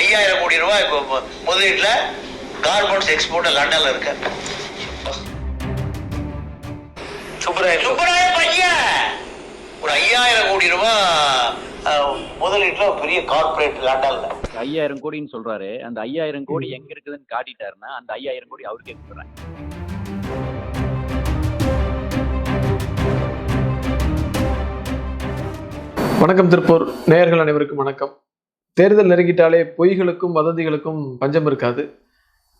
ஐயாயிரம் கோடி ரூபாய் இப்போ முதலீட்டுல கார்பன்ஸ் எக்ஸ்போர்ட் லண்டன்ல இருக்கு. சுப்பராய ஒரு ஐயாயிரம் கோடி ரூபாய் முதலீட்டுல பெரிய கார்பரேட் லண்டன்ல. ஐயாயிரம் கோடின்னு சொல்றாரு. அந்த ஐயாயிரம் கோடி எங்க இருக்குதுன்னு காட்டிட்டாருன்னா அந்த ஐயாயிரம் கோடி அவருக்கே கொடுத்துறேன் வணக்கம் திருப்பூர். நேயர்கள் அனைவருக்கும் வணக்கம். தேர்தல் நெருங்கிட்டாலே பொய்களுக்கும் வதந்திகளுக்கும் பஞ்சம் இருக்காது.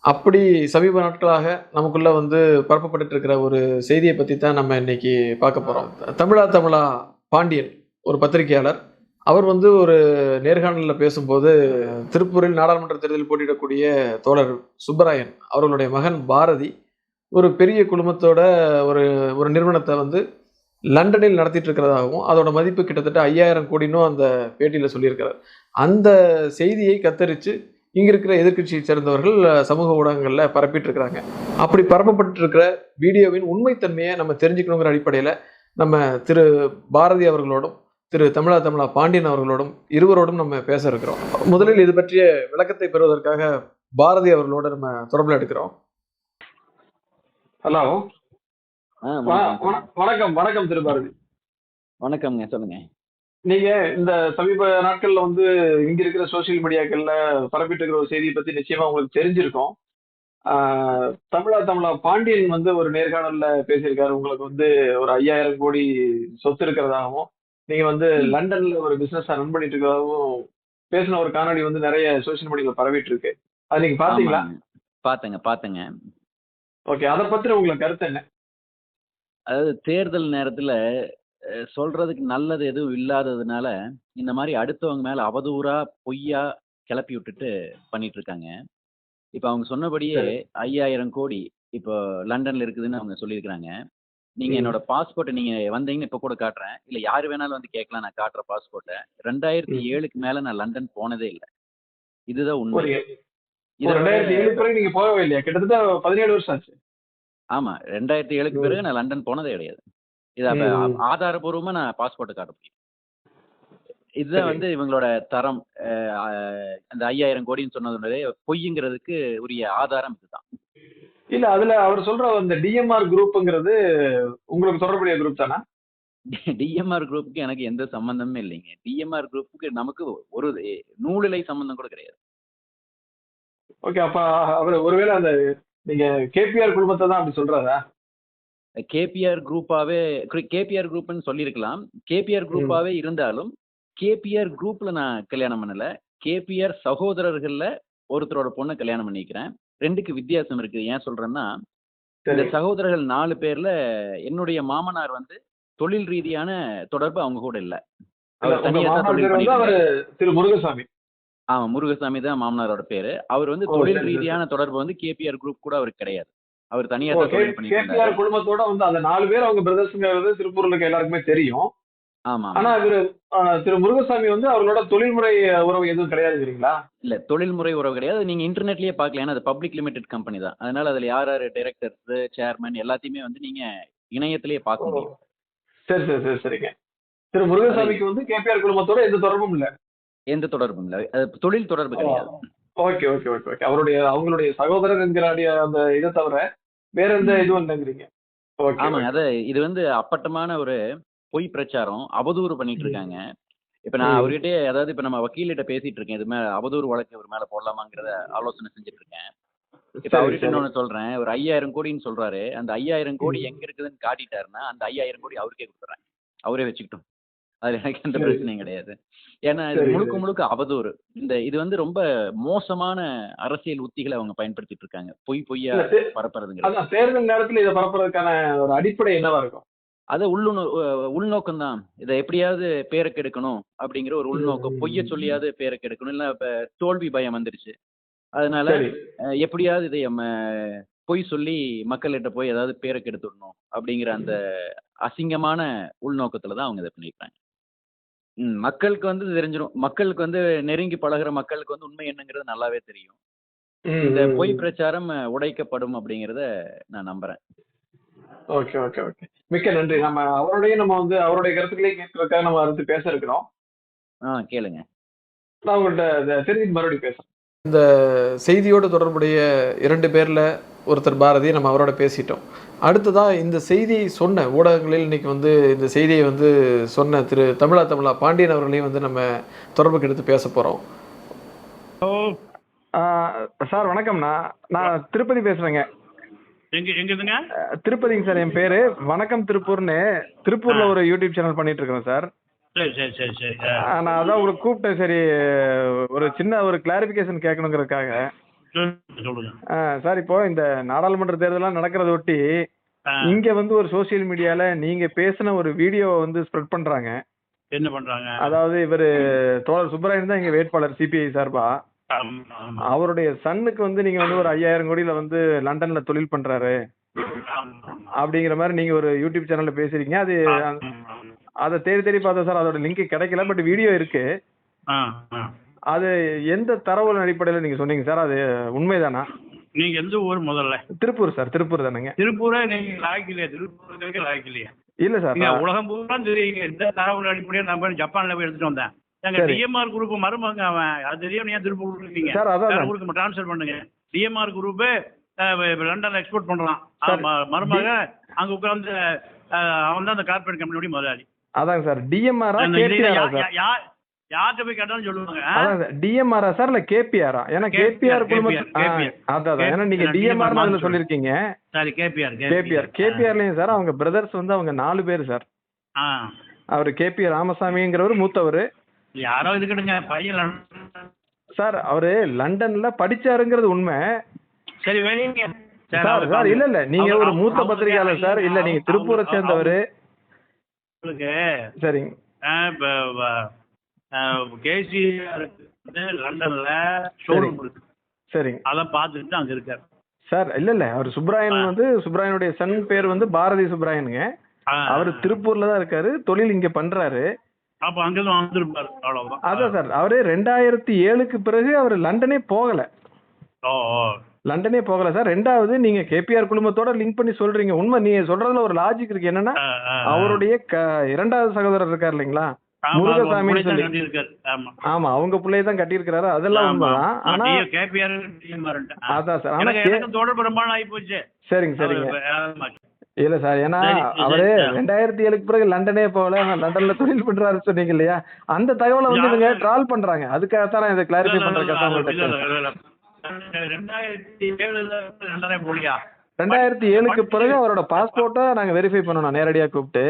அப்படி சமீப நாட்களாக நமக்குள்ளே வந்து பரப்பப்பட்டு இருக்கிற ஒரு செய்தியை பற்றி தான் நம்ம இன்னைக்கு பார்க்க போகிறோம் தமிழா தமிழா பாண்டியன் ஒரு பத்திரிகையாளர். அவர் வந்து ஒரு நேர்காணலில் பேசும்போது திருப்பூரில் நாடாளுமன்ற தேர்தலில் போட்டியிடக்கூடிய தோழர் சுப்பராயன் அவர்களுடைய மகன் பாரதி ஒரு பெரிய குழுமத்தோட ஒரு ஒரு நிறுவனத்தை வந்து லண்டனில் நடத்திட்டு இருக்கிறதாகவும் அதோட மதிப்பு கிட்டத்தட்ட ஐயாயிரம் கோடினும் அந்த பேட்டியில் சொல்லியிருக்கிறார். அந்த செய்தியை கத்தரித்து இங்கே இருக்கிற எதிர்க்கட்சியை சேர்ந்தவர்கள் சமூக ஊடகங்களில் பரப்பிட்டு இருக்கிறாங்க அப்படி பரப்பப்பட்டு இருக்கிற வீடியோவின் உண்மைத்தன்மையை நம்ம தெரிஞ்சுக்கணுங்கிற அடிப்படையில் நம்ம திரு பாரதி அவர்களோடும் திரு தமிழா தமிழா பாண்டியன் அவர்களோடும் இருவரோடும் நம்ம பேச இருக்கிறோம். முதலில் இது பற்றிய விளக்கத்தை பெறுவதற்காக பாரதி அவர்களோட நம்ம தொடர்பில் எடுக்கிறோம். ஹலோ வணக்கம். வண- வணக்கம் திருபாரதி. வணக்கம்ங்க சொல்லுங்க. நீங்க இந்த சமீப நாட்கள்ல வந்து இங்க இருக்கிற சோசியல் மீடியாக்கள்ல பரப்பிட்டு இருக்கிற ஒரு செய்தியை பத்தி நிச்சயமா உங்களுக்கு தெரிஞ்சிருக்கும். தமிழா தமிழா பாண்டியன் வந்து ஒரு நேர்காணல்ல பேசியிருக்காரு. உங்களுக்கு வந்து ஒரு ஐயாயிரம் கோடி சொத்து இருக்கிறதாகவும் நீங்க வந்து லண்டன்ல ஒரு பிசினஸ் ரன் பண்ணிட்டு இருக்கிறதாகவும் பேசின ஒரு காணொளி வந்து நிறைய சோசியல் மீடியால பரவிட்டு இருக்கு அது நீங்க பாத்தீங்களா ஆமாங்க. பார்த்தேங்க பார்த்தேங்க. ஓகே அதை பத்தி உங்களுக்கு கருத்து என்ன? அதாவது தேர்தல் நேரத்துல சொல்றதுக்கு நல்லது எதுவும் இல்லாததுனால இந்த மாதிரி அடுத்தவங்க மேல அவதூறா பொய்யா கிளப்பி விட்டுட்டு பண்ணிட்டு இருக்காங்க இப்ப அவங்க சொன்னபடியே சரி. ஐயாயிரம் கோடி இப்போ லண்டன்ல இருக்குதுன்னு அவங்க சொல்லியிருக்கிறாங்க. நீங்க ம். என்னோட பாஸ்போர்ட்டை நீங்க வந்தீங்கன்னு இப்ப கூட காட்டுறேன். இல்ல யாரு வேணாலும் வந்து கேட்கலாம் நான் காட்டுற பாஸ்போர்ட்டை. ரெண்டாயிரத்தி ம். ஏழுக்கு மேல நான் லண்டன் போனதே இல்லை. இதுதான் உண்மை. ஒரு பிறகு நீங்க போகவே இல்லையா? கிட்டத்தட்ட பதினேழு வருஷம் ஆச்சு. ஆமா. ரெண்டாயிரத்தி ஏழுக்கு. பிறகு நான் லண்டன் போனதே கிடையாது. இது. ஆதாரபூர்வமா நான் பாஸ்போர்ட்டை காட்ட முடியும் இதுதான். வந்து இவங்களோட தரம். அந்த ஐயாயிரம் கோடின்னு சொன்னதுனாலே பொய்ங்கிறதுக்கு உரிய ஆதாரம் இதுதான். இல்ல அதுல அவர் சொல்ற அந்த டிஎம்ஆர் குரூப்ங்கிறது உங்களுக்கு தொடர்புடைய குரூப் தானா? டிஎம்ஆர் குரூப்புக்கு எனக்கு எந்த சம்பந்தமுமே இல்லைங்க. டிஎம்ஆர் குரூப்புக்கு நமக்கு ஒரு நூலிலை சம்பந்தம் கூட கிடையாது. ஓகே அப்ப அவர் ஒருவேளை அந்த நீங்க கேபிஆர் குழுமத்தை தான் அப்படி சொல்றாரா? கேபிஆர் குரூப்பாவே கேபிஆர் குரூப்னு சொல்லியிருக்கலாம். கேபிஆர் குரூப்பாவே இருந்தாலும் கேபிஆர் குரூப்ல நான் கல்யாணம் பண்ணல. கேபிஆர் சகோதரர்கள்ல ஒருத்தரோட பொண்ணை கல்யாணம் பண்ணிக்கிறேன். ரெண்டுக்கு வித்தியாசம் இருக்கு ஏன் சொல்றேன்னா இந்த சகோதரர்கள் நாலு பேர்ல என்னுடைய மாமனார் வந்து தொழில் ரீதியான தொடர்பு அவங்க கூட இல்ல. அவர் தனியா. திரு முருகசாமி. ஆமா முருகசாமி தான் மாமனாரோட பேரு. அவர் வந்து ஓ, தொழில் சரி, சரி. ரீதியான தொடர்பு வந்து கேபிஆர் குரூப் கூட அவருக்கு கிடையாது. அவர் தனியா தான் தொழில் கேபிஆர் குழுமத்தோட வந்து அந்த நாலு பேர் அவங்க பிரதர்ஸ்ங்கிறது திருப்பூர்ல இருக்க எல்லாருக்குமே தெரியும். ஆமா ஆனா இவரு ஆஹ், திரு முருகசாமி வந்து அவர்களோட தொழில்முறை உறவு எதுவும் கிடையாதுங்கிறீங்களா? இல்ல தொழில்முறை உறவு கிடையாது. நீங்க இன்டர்நெட்லயே பார்க்கலாம் ஏன்னா அது பப்ளிக் லிமிடெட் கம்பெனி தான். அதனால அதுல யார் யார் டைரக்டர்ஸ் சேர்மன் எல்லாத்தையுமே வந்து நீங்க இணையத்திலேயே பார்க்க முடியும். சரி சரி சரி சரிங்க. திரு முருகசாமிக்கு வந்து கேபிஆர் குழுமத்தோட எந்த தொடர்பும் இல்ல. எந்த தொடர்பும் இல்லை. அது தொழில் தொடர்பு கிடையாது. Okay okay okay okay. அவருடைய அவங்களுடைய சகோதரர் என்கிற அந்த இதை தவிர வேற எந்த இதுவும் இல்லைங்கிறீங்க. ஆமாங்க. அத இது வந்து அப்பட்டமான ஒரு பொய் பிரச்சாரம். அவதூறு பண்ணிட்டு இருக்காங்க. இப்ப நான் ம். அவர்கிட்டயே அதாவது இப்ப நம்ம வக்கீல்கிட்ட பேசிட்டு இருக்கேன். இது மேல அவதூறு வழக்கு இவர் மேல போடலாமாங்கிறத ஆலோசனை செஞ்சுட்டு இருக்கேன். இப்ப அவர்கிட்ட. இன்னொன்னு சொல்றேன். ஒரு ஐயாயிரம் கோடின்னு சொல்றாரு. அந்த ஐயாயிரம் கோடி. எங்க இருக்குதுன்னு காட்டிட்டாருன்னா அந்த ஐயாயிரம் கோடி அவருக்கே கொடுத்துறேன் அவரே வச்சுக்கிட்டோம். அதுல எனக்கு எந்த. பிரச்சனையும் கிடையாது. ஏன்னா இது முழுக்க. முழுக்க அவதூறு. இந்த இது வந்து ரொம்ப மோசமான அரசியல் உத்திகளை அவங்க பயன்படுத்திட்டு இருக்காங்க. பொய் பொய்யா இல்ல, தே- பரப்புறதுங்கிறது அதான் தேர்தல் நேரத்துல இதை பரப்புறதுக்கான ஒரு அடிப்படை என்னவா இருக்கும்? அது உள்ளுணு உள்நோக்கம் தான். இதை எப்படியாவது பேரை கெடுக்கணும் அப்படிங்கிற ஒரு உள்நோக்கம். பொய்ய சொல்லியாவது பேரை கெடுக்கணும் இல்ல இப்ப தோல்வி பயம் வந்துருச்சு. அதனால எப்படியாவது இதை நம்ம பொய் சொல்லி மக்கள்கிட்ட போய் ஏதாவது பேரை கெடுத்துடணும் அப்படிங்கிற அந்த அசிங்கமான உள்நோக்கத்துல தான் அவங்க இதை பண்ணிருக்காங்க ம் மக்களுக்கு வந்து தெரிஞ்சிடும் மக்களுக்கு வந்து நெருங்கி பழகுற மக்களுக்கு வந்து உண்மை என்னங்கிறது நல்லாவே தெரியும். இந்த பொய். பிரச்சாரம் உடைக்கப்படும் அப்படிங்கிறத நான் நம்புறேன். Okay okay okay. மிக்க நன்றி. நம்ம அவருடைய நம்ம வந்து அவருடைய கருத்துக்களையும் கேட்கறதுக்காக நம்ம அடுத்து பேச இருக்கிறோம் ஆ கேளுங்க. நான் உங்கள்கிட்ட இதை தெரிஞ்சுட்டு மறுபடியும் பேசுறேன். செய்தியோடு தொடர்புடைய இரண்டு பேரில் ஒருத்தர் பாரதி நம்ம அவரோட பேசிட்டோம். அடுத்ததா இந்த செய்தியை சொன்ன ஊடகங்களில் இன்னைக்கு வந்து இந்த செய்தியை வந்து சொன்ன திரு தமிழா தமிழா பாண்டியன் அவர்களையும் வந்து நம்ம தொடர்புக்கு எடுத்து பேச போகிறோம் சார் வணக்கம்ண்ணா நான் திருப்பதி அஹ், திருப்பதிங்க சார் என் பேரு. வணக்கம் திருப்பூர்னு திருப்பூர்ல ஒரு யூடியூப் சேனல் பண்ணிட்டு இருக்கேன் சார். சரி சரி சரி சரி. ஆ. அஹ், நான் அதான் உங்களுக்கு கூப்பிட்டேன் சரி ஒரு சின்ன ஒரு கிளாரிஃபிகேஷன் கேட்கணுங்கிறதுக்காக. சார் இப்போ இந்த நாடாளுமன்ற தேர்தலாம் நடக்கிறத ஒட்டி இங்க வந்து ஒரு சோஷியல் மீடியால நீங்க பேசின ஒரு வீடியோ வந்து ஸ்ப்ரெட் பண்றாங்க. என்ன பண்றாங்க? அதாவது இவரு தோழர் சுப்பராயன் தான் இங்க வேட்பாளர் சிபிஐ சார்பா. அவருடைய சன்னுக்கு வந்து நீங்க வந்து ஒரு ஐயாயிரம் கோடியில வந்து லண்டன்ல தொழில் பண்றாரு. அப்படிங்கிற மாதிரி நீங்க ஒரு யூடியூப் சேனல்ல பேசுறீங்க அது அதை தேடி தேடி பார்த்தேன் சார். அதோட லிங்க் கிடைக்கல பட் வீடியோ இருக்கு. அது எந்த தரவுகள் அடிப்படையில் நீங்க சொன்னீங்க சார்? அது உண்மைதானா? நீங்க எந்த ஊர் முதல்ல? திருப்பூர் சார் திருப்பூர் தானேங்க. திருப்பூரே நீங்க லாய்க்கலையா? திருப்பூருக்கு லாய்க்கலையா? இல்ல சார் உலகம் பூரா தெரியுங்க இந்த தரவு அடிப்படையா நான் போய் ஜப்பான்ல போய் எடுத்துட்டு வந்தேன். எங்க. டிஎம்ஆர் குரூப் மருமங்க அவன். அது தெரியும் ஏன் திருப்பூர் இருக்கீங்க? சார், அதான். ஊருக்கு ட்ரான்ஸ்ஃபர் பண்ணுங்க. டிஎம்ஆர் குரூப் லண்டன்ல எக்ஸ்போர்ட் பண்றான். சார், அவன் ம- மருமக அங்க உட்கார்ந்து அஹ், அவன் தான் அந்த கார்பரேட் கம்பெனியோட முதலாளி. அதாங்க சார் டிஎம்ஆரா அந்த யார்கிட்ட போய் கேட்டாலும் சொல்லுவாங்க டிஎம்ஆரா சார் இல்ல கேபிஆரா ஏன்னா கேபிஆர் அதான். ஏன்னா நீங்க டிஎம்ஆர் அதுல சொல்லிருக்கீங்க சாரி கேபிஆர் கேபிஆர் கேபிஆர்லயும் சார் அவங்க பிரதர்ஸ் வந்து அவங்க நாலு பேர் சார் அவர் கேபி ராமசாமிங்கிறவர் மூத்தவர் யாரோ இருக்கட்டுங்க பையன். சார் அவரு லண்டன்ல படிச்சாருங்கிறது உண்மை சரி வெளியே சார் சார் இல்ல இல்ல நீங்க ஒரு மூத்த பத்திரிகையாளர் சார் இல்ல நீங்க திருப்பூரை சேர்ந்தவர் உங்களுக்கு சரிங்க கேசி லண்டன்ல ஷோரூம் இருக்கு. சரிங்க அதை பார்த்துட்டு அங்க இருக்காரு. சார் இல்ல இல்ல. அவர் சுப்ராயன் வந்து சுப்ராயனுடைய சன் பேர் வந்து பாரதி சுப்ராயனுங்க. அவர் திருப்பூர்ல தான் இருக்காரு. தொழில் இங்க பண்றாரு. அப்ப அங்கிருந்து வந்திருப்பாரு அவ்வளவுதான். அதான் சார். அவரு ரெண்டாயிரத்தி ஏழுக்கு பிறகு அவர் லண்டனே போகல. லண்டனே போகல சார். ரெண்டாவது நீங்க கேபிஆர் குழுமத்தோட லிங்க் பண்ணி சொல்றீங்க. உண்மை நீங்க சொல்றதுல ஒரு லாஜிக் இருக்கு. என்னன்னா. அவருடைய இரண்டாவது சகோதரர் இருக்கார் இல்லைங்களா? முருகசாமி ஆமா. அவங்க பிள்ளைய தான் கட்டியிருக்கிறாரு. அதெல்லாம் உண்மைதான். ஆனா கேபிஆர் டிஎம்ஆர் அதான் சார். ஆனா தொடர்பு ரொம்ப ஆகி போச்சு சரிங்க சரிங்க. இல்ல சார் ஏன்னா அவரு. ரெண்டாயிரத்தி ஏழுக்கு பிறகு லண்டனே போகல. லண்டன்ல தொழில் பண்றாரு சொன்னீங்க இல்லையா? அந்த தகவலை வந்து இவங்க? ட்ரால் பண்றாங்க. அதுக்காகத்தான் நான் இதை கிளாரிஃபை இல்ல. ரெண்டாயிரத்தி ஏழுக்கு பிறகு அவரோட பாஸ்போர்ட்டை நாங்க வெரிஃபை பண்ணோம் நேரடியா கூப்பிட்டு.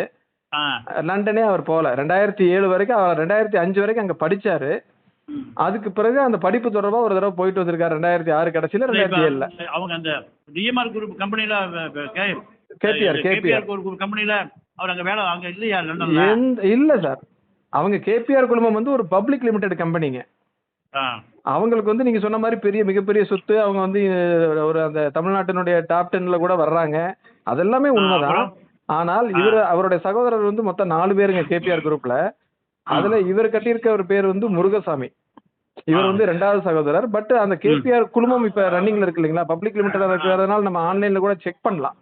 லண்டனே அவர் போகல ரெண்டாயிரத்தி ஏழு வரைக்கும் அவர் ரெண்டாயிரத்தி அஞ்சு வரைக்கும் அங்க படிச்சாரு. அதுக்கு பிறகு அந்த படிப்பு தொடர்பா ஒரு தடவை போயிட்டு வந்திருக்காரு ரெண்டாயிரத்தி ஆறு கடைசியில ரெண்டாயிரத்தி ஏழுல அவங்க அந்த டிஎம்ஆர் குரூப் கம்பெனில KPR, KPR. குரூப் கம்பெனில அவர் அங்க வேலை அங்க இல்லையா லண்டன்ல இல்ல சார் அவங்க கேபிஆர் குழுமம் வந்து ஒரு பப்ளிக் லிமிடெட் கம்பெனிங்க. அவங்களுக்கு வந்து நீங்க சொன்ன மாதிரி பெரிய மிகப்பெரிய சொத்து அவங்க வந்து ஒரு அந்த தமிழ்நாட்டினுடைய டாப் டென்ல கூட வர்றாங்க அதெல்லாமே உண்மைதான்? ஆனால் இவர் அவருடைய சகோதரர் வந்து மொத்தம் நாலு பேருங்க கேபிஆர் குரூப்ல. அதுல இவர் கட்டியிருக்க ஒரு பேர் வந்து முருகசாமி. இவர் வந்து ரெண்டாவது சகோதரர். பட் அந்த கேபிஆர் குழுமம் இப்ப ரன்னிங்ல இருக்கு இல்லைங்களா? பப்ளிக் லிமிடெட் இருக்கிறதுனால நம்ம ஆன்லைன்ல கூட செக் பண்ணலாம்.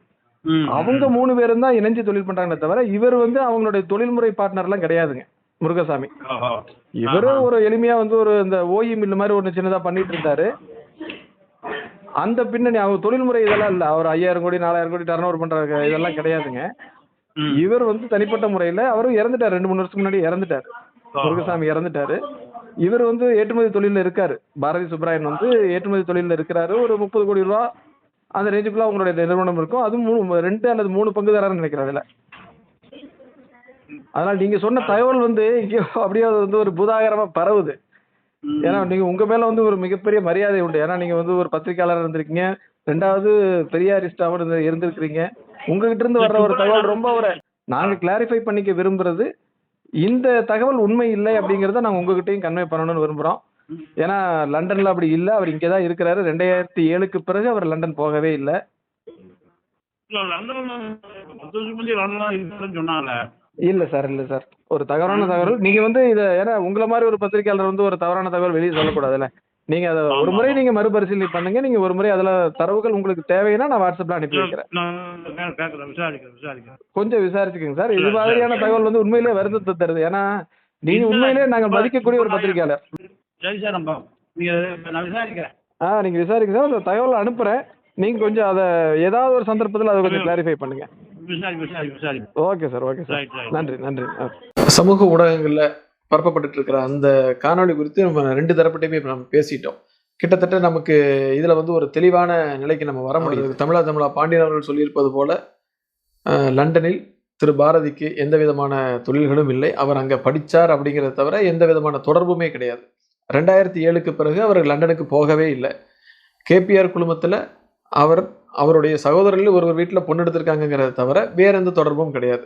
அவங்க மூணு பேரும் தான் இணைஞ்சு தொழில் பண்றாங்களே தவிர இவர் வந்து அவங்களுடைய தொழில்முறை பார்ட்னர்லாம் கிடையாதுங்க. முருகசாமி. ஓஹோ. இவரு ஒரு எளிமையா வந்து ஒரு இந்த ஓஇ மில் மாதிரி ஒன்று சின்னதா பண்ணிட்டு இருந்தாரு. அந்த பின்னணி அவர் தொழில்முறை இதெல்லாம் இல்ல. அவர் ஐயாயிரம் கோடி நாலாயிரம் கோடி டர்ன் ஓவர் பண்ற இதெல்லாம் கிடையாதுங்க. இவர் வந்து தனிப்பட்ட முறையில அவரும் இறந்துட்டார். ரெண்டு மூணு வருஷத்துக்கு முன்னாடி இறந்துட்டாரு. முருகசாமி இறந்துட்டாரு. இவர் வந்து ஏற்றுமதி தொழில்ல இருக்காரு. பாரதி சுப்ராயன் வந்து ஏற்றுமதி தொழில்ல இருக்கிறாரு. ஒரு முப்பது கோடி ரூபா அந்த ரேஞ்சுக்குள்ள அவங்களுடைய நிறுவனம் இருக்கும். அதுவும் மூணு ரெண்டு அல்லது மூணு பங்குதாரர்னு நினைக்கிறேன் அதுல. அதனால நீங்க சொன்ன தகவல் வந்து இங்கே அப்படியே அது வந்து ஒரு பூதாகரமா பரவுது. ஏன்னா நீங்க உங்க மேல வந்து ஒரு மிகப்பெரிய மரியாதை உண்டு. ஏன்னா நீங்க வந்து ஒரு பத்திரிக்கையாளர் இருந்திருக்கீங்க. ரெண்டாவது பெரியாரிஸ்டாவும் இருந்து இருந்திருக்கிறீங்க. உங்ககிட்ட இருந்து வர்ற ஒரு தகவல் ரொம்ப ஒரு நாங்க கிளாரிஃபை பண்ணிக்க விரும்புறது இந்த தகவல் உண்மை இல்லை அப்படிங்கறத நாங்க உங்ககிட்டயும் கன்வே பண்ணணும்னு விரும்புறோம். ஏன்னா லண்டன்ல அப்படி இல்ல. அவர் இங்கே தான் இருக்கிறாரு. ரெண்டாயிரத்தி ஏழுக்கு பிறகு அவர் லண்டன் போகவே இல்லை. லண்டன்ல இல்ல சார் இல்ல சார். ஒரு தவறான தகவல். நீங்க வந்து இத ஏன்னா உங்களை மாதிரி ஒரு பத்திரிக்கையாளர் வந்து ஒரு தவறான தகவல் வெளியே சொல்லக்கூடாதுல்ல. நீங்க அதை ஒரு முறை நீங்க மறுபரிசீலனை பண்ணுங்க. நீங்க ஒரு முறை அதுல தரவுகள் உங்களுக்கு தேவைன்னா நான் வாட்ஸ்அப்ல அனுப்பி வைக்கிறேன். கொஞ்சம் விசாரிச்சுக்கோங்க சார். இது மாதிரியான. தகவல் வந்து உண்மையிலேயே வருத்தத்தை தருது. ஏன்னா நீங்க இல்ல, உண்மையிலேயே நாங்க இப்ப- மதிக்கக்கூடிய ஒரு இப்ப பத்திரிக்கையாளர் சரி சார் நம்ம நீங்கள் நான் விசாரிக்கிறேன். ஆ நீங்கள் விசாரிங்க சார். அந்த தகவலை அனுப்புகிறேன் நீங்கள் கொஞ்சம் அதை ஏதாவது ஒரு சந்தர்ப்பத்தில் அதை கொஞ்சம் கிளாரிஃபை பண்ணுங்க. விசாரி விசாரி விசாரி ஓகே சார் ஓகே சார். நன்றி நன்றி. சமூக ஊடகங்களில் பரப்பப்பட்டு இருக்கிற அந்த காணொளி குறித்து நம்ம ரெண்டு தரப்பட்டையுமே இப்போ நம்ம பேசிட்டோம். கிட்டத்தட்ட நமக்கு இதில் வந்து ஒரு தெளிவான நிலைக்கு நம்ம வர முடியுது. தமிழா தமிழா பாண்டியன் அவர்கள் சொல்லியிருப்பது போல லண்டனில் திரு பாரதிக்கு எந்த விதமான தொழில்களும் இல்லை. அவர் அங்கே படித்தார் அப்படிங்கிறத தவிர எந்த விதமான தொடர்புமே கிடையாது. ரெண்டாயிரத்தி ஏழுக்கு பிறகு அவர் லண்டனுக்கு போகவே இல்லை. கேபிஆர் குழுமத்தில் அவர் அவருடைய சகோதரர்கள் ஒரு வீட்டில் பொண்ணு எடுத்திருக்காங்கிறத தவிர வேற எந்த தொடர்பும் கிடையாது.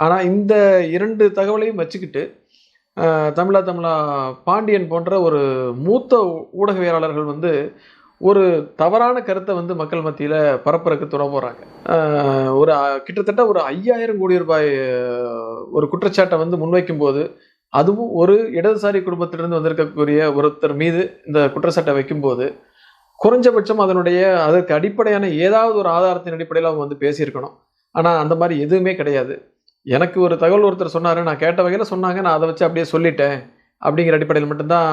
ஆனால் இந்த இரண்டு தகவலையும் வச்சுக்கிட்டு தமிழா தமிழா பாண்டியன் போன்ற ஒரு மூத்த ஊடகவியலாளர்கள் வந்து ஒரு தவறான கருத்தை வந்து மக்கள் மத்தியில் பரப்புறக்கு துணை போகிறாங்க ஒரு கிட்டத்தட்ட ஒரு ஐயாயிரம் கோடி ரூபாய் ஒரு குற்றச்சாட்டை வந்து முன்வைக்கும் போது அதுவும் ஒரு இடதுசாரி குடும்பத்திலிருந்து வந்திருக்கக்கூடிய ஒருத்தர் மீது இந்த குற்றச்சாட்டை வைக்கும்போது குறைஞ்சபட்சம் அதனுடைய அதற்கு அடிப்படையான ஏதாவது ஒரு ஆதாரத்தின் அடிப்படையில் அவங்க வந்து பேசியிருக்கணும். ஆனால் அந்த மாதிரி எதுவுமே கிடையாது. எனக்கு ஒரு தகவல் ஒருத்தர் சொன்னார் நான் கேட்ட வகையில் சொன்னாங்க நான் அதை வச்சு அப்படியே சொல்லிட்டேன் அப்படிங்கிற அடிப்படையில் மட்டும்தான்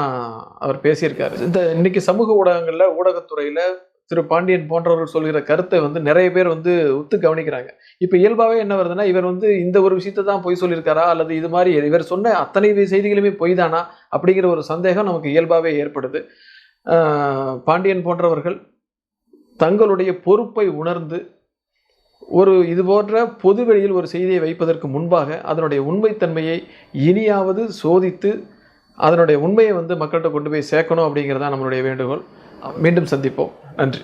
அவர் பேசியிருக்காரு. இந்த இன்னைக்கு சமூக ஊடகங்களில் ஊடகத்துறையில் திரு பாண்டியன் போன்றவர்கள் சொல்கிற கருத்தை வந்து நிறைய பேர் வந்து ஒத்து கவனிக்கிறாங்க. இப்போ இயல்பாகவே என்ன வருதுன்னா இவர் வந்து இந்த ஒரு விஷயத்தை தான் பொய் சொல்லியிருக்காரா அல்லது இது மாதிரி இவர் சொன்ன அத்தனை செய்திகளுமே பொய் தானா அப்படிங்கிற ஒரு சந்தேகம் நமக்கு இயல்பாகவே ஏற்படுது. பாண்டியன் போன்றவர்கள் தங்களுடைய பொறுப்பை உணர்ந்து ஒரு இது போன்ற பொதுவெளியில் ஒரு செய்தியை வைப்பதற்கு முன்பாக அதனுடைய உண்மைத்தன்மையை இனியாவது சோதித்து அதனுடைய உண்மையை வந்து மக்கள்கிட்ட கொண்டு போய் சேர்க்கணும் அப்படிங்கிறதான் நம்மளுடைய வேண்டுகோள். மீண்டும் சந்திப்போம். நன்றி.